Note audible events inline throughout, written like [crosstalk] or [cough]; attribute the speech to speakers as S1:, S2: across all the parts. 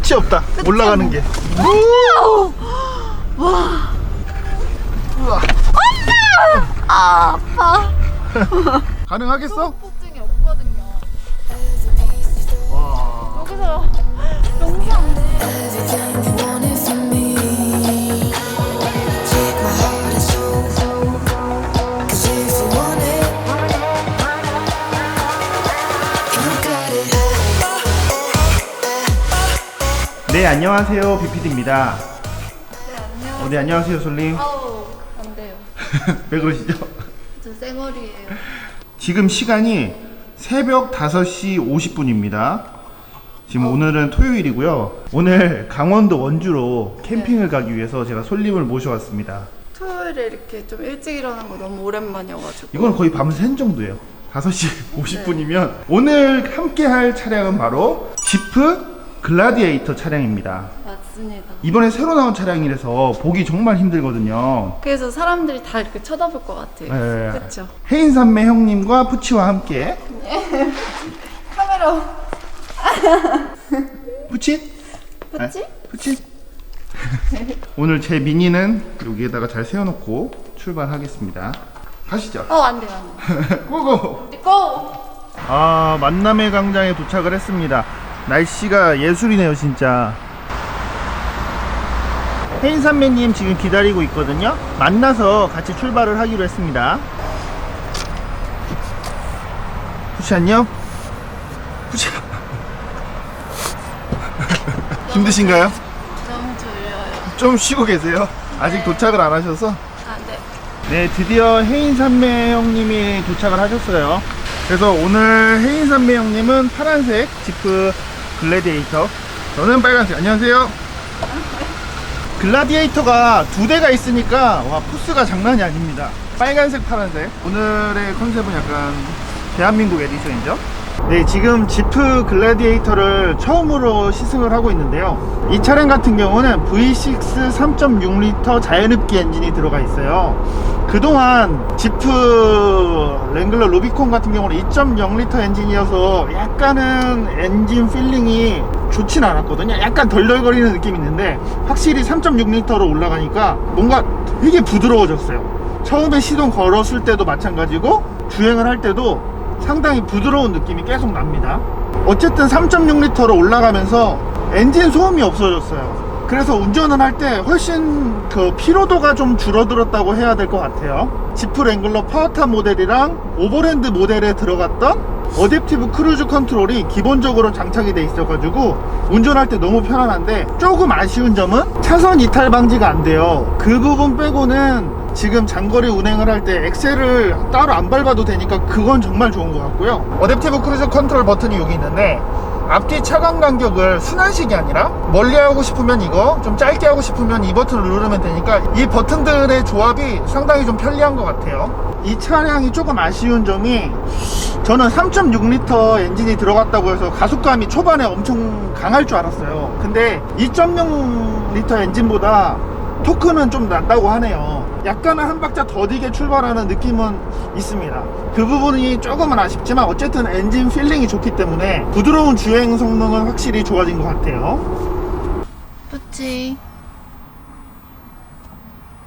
S1: 끝이 없다. 올라가는 게.
S2: 와.
S1: 우와.
S2: 아, 아파. [laughs]
S1: 가능하겠어?
S2: 통증이 없거든요.
S1: 와.
S2: 여기서 [laughs] 영상.
S1: 안녕하세요. 비피디입니다.
S2: 네, 안녕.
S1: 어, 네, 안녕하세요, 솔님.
S2: 아우, 안 돼요. [laughs]
S1: 왜 그러시죠?
S2: 저 쌩얼이에요.
S1: 지금 시간이 새벽 5시 50분입니다. 지금 오늘은 토요일이고요. 오늘 강원도 원주로 캠핑을 가기 위해서 제가 솔님을 모셔왔습니다.
S2: 토요일에 이렇게 좀 일찍 일어나는 거 너무 오랜만이어가지고.
S1: 이건 거의 밤 샌 정도예요. 5시 50분이면 오늘 함께 할 차량은 바로 지프 글라디에이터 차량입니다.
S2: 맞습니다.
S1: 이번에 새로 나온 차량이라서 보기 정말 힘들거든요.
S2: 그래서 사람들이 다 이렇게 쳐다볼 것 같아요.
S1: 네.
S2: 그쵸?
S1: 해인산매 형님과 푸치와 함께 [laughs]
S2: 카메라.
S1: 푸치?
S2: 맞지?
S1: 네, 푸치? 오늘 제 미니는 여기에다가 잘 세워놓고 출발하겠습니다. 가시죠.
S2: 어, 안 돼요, 안 돼. [laughs]
S1: 고고!
S2: 고!
S1: 아 만남의 광장에 도착을 했습니다 날씨가 예술이네요 진짜 해인산매님 지금 기다리고 있거든요 만나서 같이 출발을 하기로 했습니다 푸시 안녕 푸시 [laughs] 힘드신가요?
S2: 너무 졸려요.
S1: 좀 쉬고 계세요 아직 도착을 안 하셔서
S2: 아, 네.
S1: 네, 드디어 해인산매 형님이 도착을 하셨어요. 그래서 오늘 해인산매 형님은 파란색 지프 글래디에이터, 저는 빨간색. 안녕하세요. 글라디에이터가 두 대가 있으니까 와 포스가 장난이 아닙니다. 빨간색, 파란색. 오늘의 컨셉은 약간 대한민국 에디션이죠. 네, 지금 지프 글래디에이터를 처음으로 시승을 하고 있는데요. 이 차량 같은 경우는 V6 3.6L 자연흡기 엔진이 들어가 있어요. 그동안 지프 랭글러 루비콘 같은 경우는 2.0L 엔진이어서 약간은 엔진 필링이 좋진 않았거든요. 약간 덜덜거리는 느낌이 있는데 확실히 3.6L로 올라가니까 뭔가 되게 부드러워졌어요. 처음에 시동 걸었을 때도 마찬가지고 주행을 할 때도 상당히 부드러운 느낌이 계속 납니다. 어쨌든 3.6L로 올라가면서 엔진 소음이 없어졌어요. 그래서 운전을 할 때 훨씬 그 피로도가 좀 줄어들었다고 해야 될 것 같아요. 지프 랭글러 파워탑 모델이랑 오버랜드 모델에 들어갔던 어댑티브 크루즈 컨트롤이 기본적으로 장착이 돼 있어 가지고 운전할 때 너무 편안한데 조금 아쉬운 점은 차선 이탈 방지가 안 돼요. 그 부분 빼고는 지금 장거리 운행을 할 때 엑셀을 따로 안 밟아도 되니까 그건 정말 좋은 것 같고요. 어댑티브 크루즈 컨트롤 버튼이 여기 있는데 앞뒤 차간 간격을 순환식이 아니라 멀리 하고 싶으면 이거 좀 짧게 하고 싶으면 이 버튼을 누르면 되니까 이 버튼들의 조합이 상당히 좀 편리한 것 같아요. 이 차량이 조금 아쉬운 점이 저는 3.6L 엔진이 들어갔다고 해서 가속감이 초반에 엄청 강할 줄 알았어요. 근데 2.0L 엔진보다 토크는 좀 낮다고 하네요 약간은 한 박자 더디게 출발하는 느낌은 있습니다 그 부분이 조금은 아쉽지만 어쨌든 엔진 필링이 좋기 때문에 부드러운 주행 성능은 확실히 좋아진 것 같아요
S2: 푸치.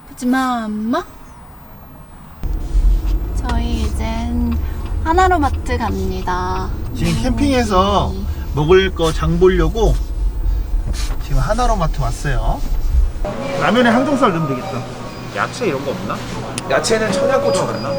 S2: 푸치 맘마. 저희 이젠 하나로마트 갑니다.
S1: 지금 캠핑에서 먹을 거 장 보려고 지금 하나로마트 왔어요 라면에 항정살 넣으면 되겠다
S3: 야채 이런 거 없나? 야채는 청양고추 같나?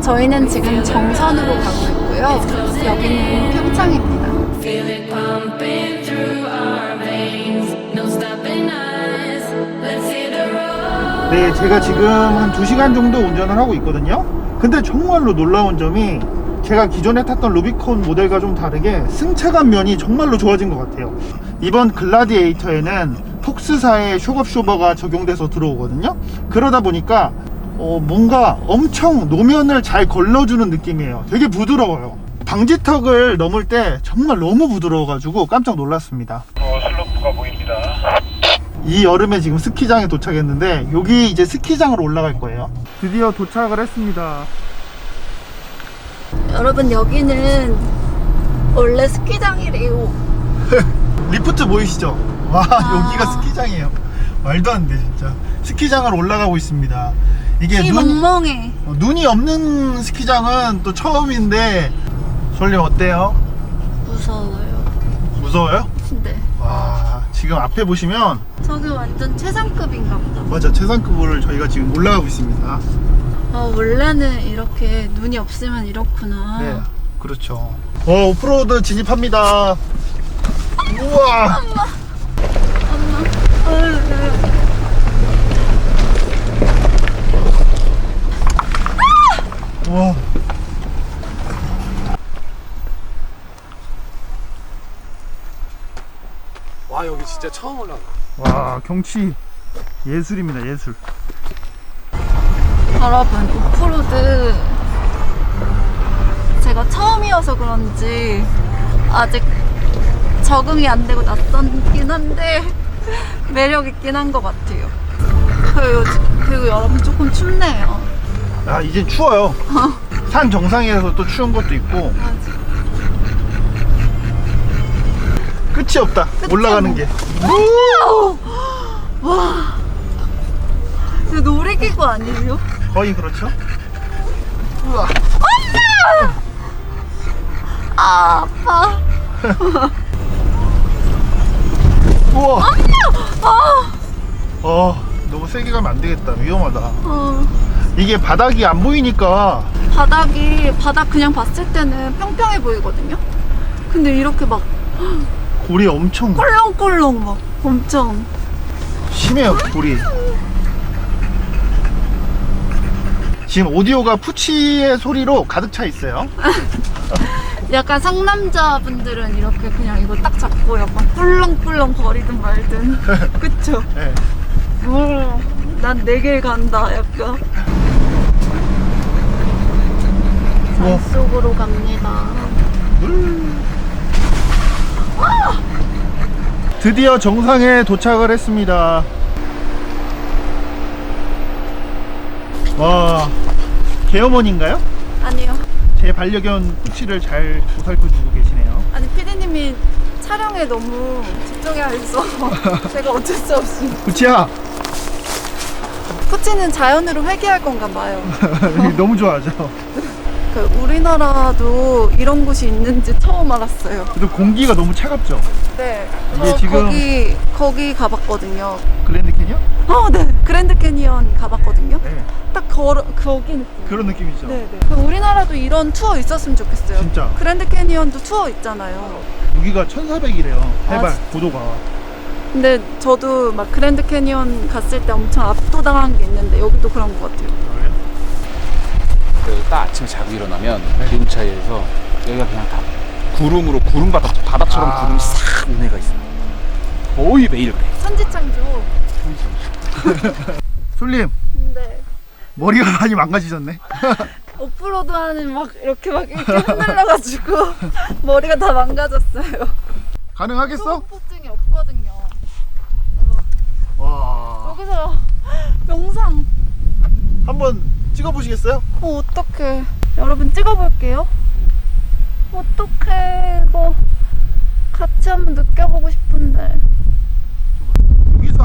S2: 저희는 지금 정선으로 가고 있고요. 여기는 평창입니다.
S4: Feel it pumping through our veins. No stopping us. Let's hit the road.
S1: 네, 제가 지금 한 2시간 정도 운전을 하고 있거든요. 근데 정말로 놀라운 점이 제가 기존에 탔던 루비콘 모델과 좀 다르게 승차감 면이 정말로 좋아진 것 같아요. 이번 글라디에이터에는 폭스사의 쇼겁쇼버가 적용돼서 들어오거든요. 그러다 보니까 어, 뭔가 엄청 노면을 잘 걸러주는 느낌이에요. 되게 부드러워요. 방지턱을 넘을 때 정말 너무 부드러워 가지고 깜짝 놀랐습니다. 어, 슬로프가 보입니다. 이 여름에 지금 스키장에 도착했는데 여기 이제 스키장으로 올라갈 거예요. 드디어 도착을 했습니다.
S2: 여러분 여기는 원래 스키장이래요. [laughs]
S1: 리프트 보이시죠? 와 여기가 스키장이에요. 말도 안 돼 진짜. 스키장을 올라가고 있습니다. 이게
S2: 이
S1: 눈,
S2: 멍멍해.
S1: 어, 눈이 없는 스키장은 또 처음인데 솔님 어때요?
S2: 무서워요.
S1: 무서워요?
S2: 네.
S1: 와 지금 앞에 보시면
S2: 저기 완전 최상급인가 보다.
S1: 맞아 최상급을 저희가 지금 올라가고 있습니다.
S2: 아, 원래는 이렇게 눈이 없으면 이렇구나.
S1: 네 그렇죠. 어 오프로드 진입합니다. 우와 우 와
S3: 와 여기 진짜 처음 올라가.
S1: 와 경치 예술입니다 예술.
S2: 여러분, 오프로드 제가 처음이어서 그런지 아직 적응이 안 되고 낯선긴 한데 매력 있긴 한 것 같아요. 그리고, 그리고 여러분 조금 춥네요.
S1: 아 이제 추워요. 산 정상에서 또 추운 것도 있고 끝이 없다. 올라가는 게.
S2: 와, 이거 놀이기구 아니에요?
S1: 거의 그렇죠. 우와.
S2: 아, 아파. [laughs]
S1: 우와. 어 너무 세게 가면 안 되겠다. 위험하다.
S2: 어,
S1: 이게 바닥이 안 보이니까
S2: 바닥이 바닥 그냥 봤을 때는 평평해 보이거든요. 근데 이렇게 막
S1: 골이 엄청
S2: 꼴렁꼴렁 막 엄청
S1: 심해요. 골이. 지금 오디오가 푸치의 소리로 가득 차 있어요. [laughs]
S2: 약간 상남자분들은 이렇게 그냥 이거 딱 잡고 약간 꿀렁꿀렁 거리든 말든 [laughs] 그쵸?
S1: 네.
S2: 난내 길 간다 약간
S1: 우와.
S2: 산속으로 갑니다
S1: 드디어 정상에 도착을 했습니다. 와, 개어머니인가요?
S2: 아니요
S1: 제 반려견 푸치를 잘 보살펴주고 계시네요.
S2: 아니 피디님이 촬영에 너무 집중해야 해서 [laughs] 제가 어쩔 수 없이
S1: 푸치야,
S2: 푸치는 자연으로 회귀할 건가 봐요 [laughs]
S1: 너무 좋아하죠.
S2: 그 우리나라도 이런 곳이 있는지 처음 알았어요
S1: 그리고 공기가 너무 차갑죠.
S2: 네,
S1: 이게
S2: 저
S1: 지금-
S2: 거기 거기 가봤거든요.
S1: 그랜드 캐니언?
S2: 어, 네, 그랜드 캐니언 가봤거든요.
S1: 네,
S2: 딱 걸어 거기 느낌.
S1: 그런 느낌이죠.
S2: 네, 네. 그 우리나라도 이런 투어 있었으면 좋겠어요.
S1: 진짜.
S2: 그랜드 캐니언도 투어 있잖아요.
S1: 여기가 1,400이래요. 해발
S2: 아, 진-
S1: 고도가.
S2: 근데 저도 막 그랜드 캐니언 갔을 때 엄청 압도당한 게 있는데 여기도 그런 것 같아요.
S5: 그딱 아침에 자고 일어나면 기온 차이에서 여기가 그냥 다 구름으로 구름 바닥 바닥처럼
S1: 아.
S5: 구름이 싹 은혜가 있어. 거의 매일 그래.
S2: 천지창조. [laughs]
S1: 솔님,
S2: 네.
S1: 머리가 많이 망가지셨네. [laughs]
S2: 오프로드 하는 막 이렇게 막 이렇게 흔들려가지고 [laughs] 머리가 다 망가졌어요.
S1: 가능하겠어?
S2: 소음포증이 없거든요.
S1: 와,
S2: 여기서 영상
S1: 한번 찍어보시겠어요?
S2: 어, 어떡해. 여러분 찍어볼게요. 어떡해. 이거 같이 한번 느껴보고 싶은데.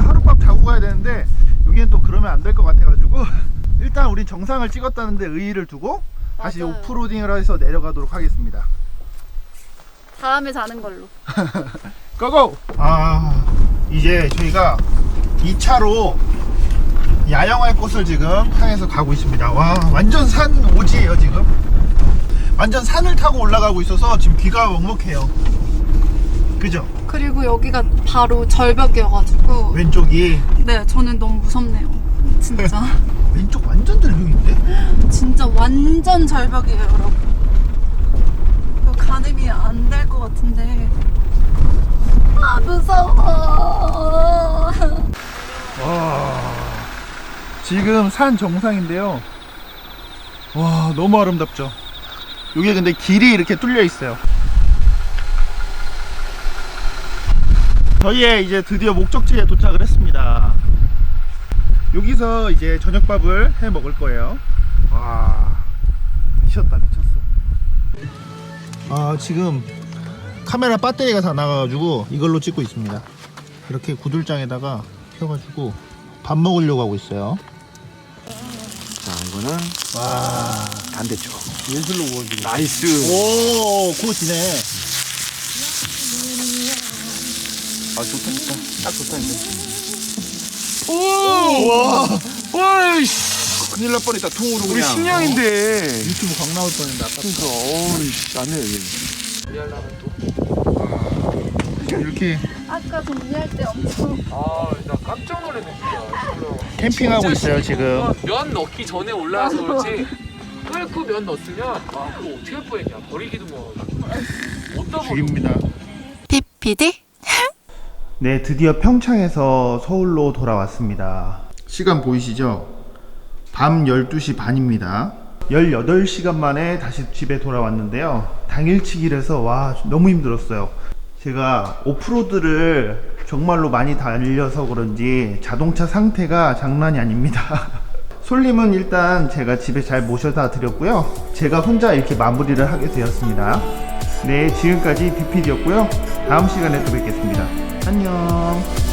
S1: 하룻밤 자고 가야 되는데 여기는 또 그러면 안 될 것 같아가지고 [laughs] 일단 우린 정상을 찍었다는데 의의를 두고 다시
S2: 맞아요.
S1: 오프로딩을 해서 내려가도록 하겠습니다.
S2: 다음에 자는 걸로. [laughs]
S1: 고고! 아 이제 저희가 2차로 야영할 곳을 지금 향해서 가고 있습니다. 와 완전 산 오지예요 지금. 완전 산을 타고 올라가고 있어서 지금 귀가 먹먹해요. 그죠?
S2: 그리고 여기가 바로 절벽이어가지고.
S1: 왼쪽이
S2: 네, 저는 너무 무섭네요. 진짜. [laughs]
S1: 왼쪽 완전 절벽인데? [gasps]
S2: 진짜 완전 절벽이에요, 여러분. 이거 가늠이 안 될 것 같은데. 아, 무서워. [laughs]
S1: 와 지금 산 정상인데요 와 너무 아름답죠 여기 근데 길이 이렇게 뚫려 있어요 저희의 이제 드디어 목적지에 도착을 했습니다 여기서 이제 저녁밥을 해 먹을 거예요 와 미쳤다 미쳤어 아 지금 카메라 배터리가 다 나가가지고 이걸로 찍고 있습니다. 이렇게 구들장에다가 펴가지고 밥 먹으려고 하고 있어요.
S5: 자 이거는
S1: 와
S5: 반대쪽.
S1: 예술로 구워지고.
S5: 나이스.
S1: 오 구워지네.
S5: 아 좋다 좋다. 딱 좋다 이제.
S1: 와
S5: 와이씨.
S3: 큰일 날 뻔했다 통으로
S5: 우리
S3: 그냥
S5: 식량인데.
S1: 유튜브 광 나올 뻔했는데 아까.
S5: 그러니까 어이씨 안해 여기.
S1: 이렇게
S2: 아까 정리할 때 엄청
S6: 아나 깜짝 놀랐네 진짜
S1: 캠핑하고 있어요 지금.
S6: 어, 면 넣기 전에 올라와서 그렇지 끓고 면 넣었으면 아 그거 어떻게 할 뻔했냐 버리기도 뭐 어디다 버려
S1: 죽입니다.
S2: PPD?
S1: 네, 드디어 평창에서 서울로 돌아왔습니다. 시간 보이시죠? 밤 12시 반입니다. 18시간 만에 다시 집에 돌아왔는데요. 당일치기라서 와, 너무 힘들었어요. 제가 오프로드를 정말로 많이 달려서 그런지 자동차 상태가 장난이 아닙니다. [laughs] 솔님은 일단 제가 집에 잘 모셔다 드렸고요. 제가 혼자 이렇게 마무리를 하게 되었습니다. 네, 지금까지 BPD였고요. 다음 시간에 또 뵙겠습니다. 안녕.